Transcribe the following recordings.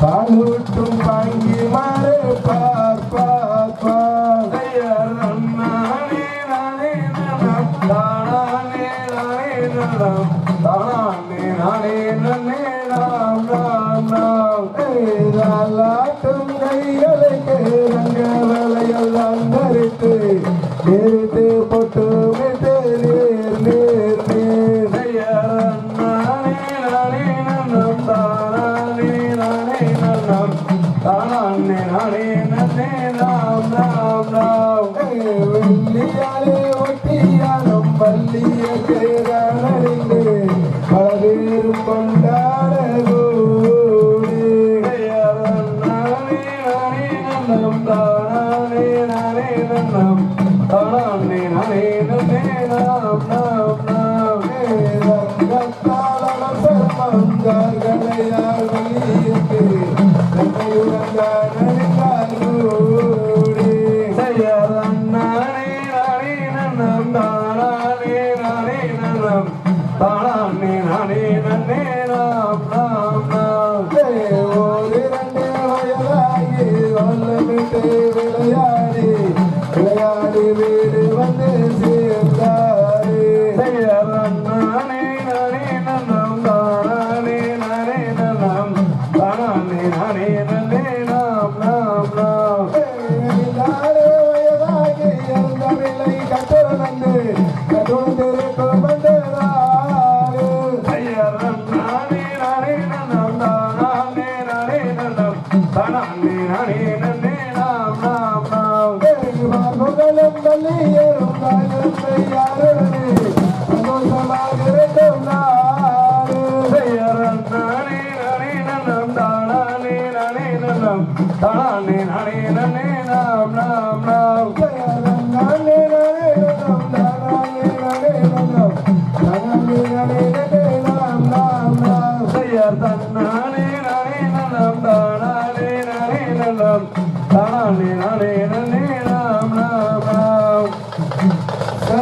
பாலூட்டும் பாங்கி மாறு பார் பார் பார் நன்னானே நானே நலம். தானானே நானே நலம். Hare Ram Ram Ram காலமிட்டே விளையா புகழும் பள்ளியேறும் காலத்தை யாருடனே சந்தோஷமாக இருக்கும் தானே நானே நானே நாம் நாம்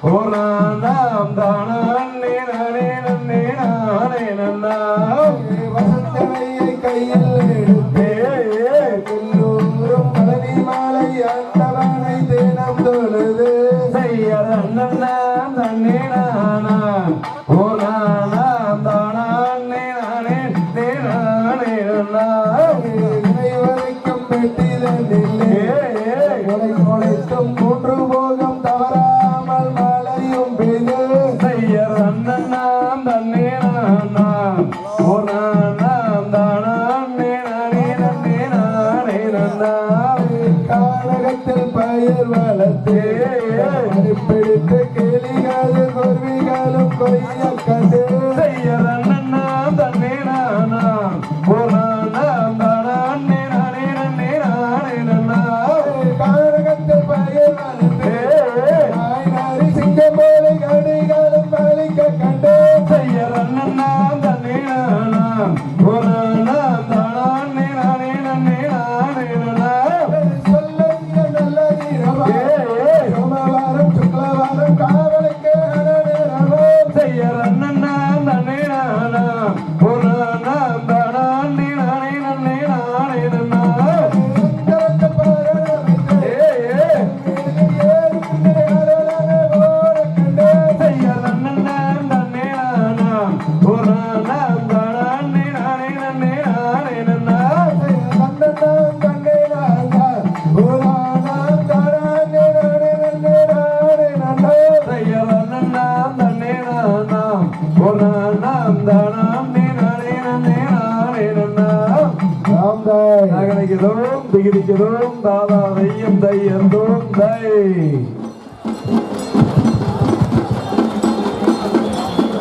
ஓனாண்டாம் தானான் நேனானே நன்னேனானே நன்னா வசந்தமையை கையில் எடுத்தே புல்லூரும் பழனி மாலை அந்தவனை தேனம் தொழுது செய்யல் அண்ணன்னாம் தன்னேனானா ஓனாண்டாம் வரைக்கும் பெட்டிதன் மேலும் கொய்யம் கண்டு Oh. திகிதிகிதோம் திகிதிகிதோம் தாதா தையம் தையந்தோம் தை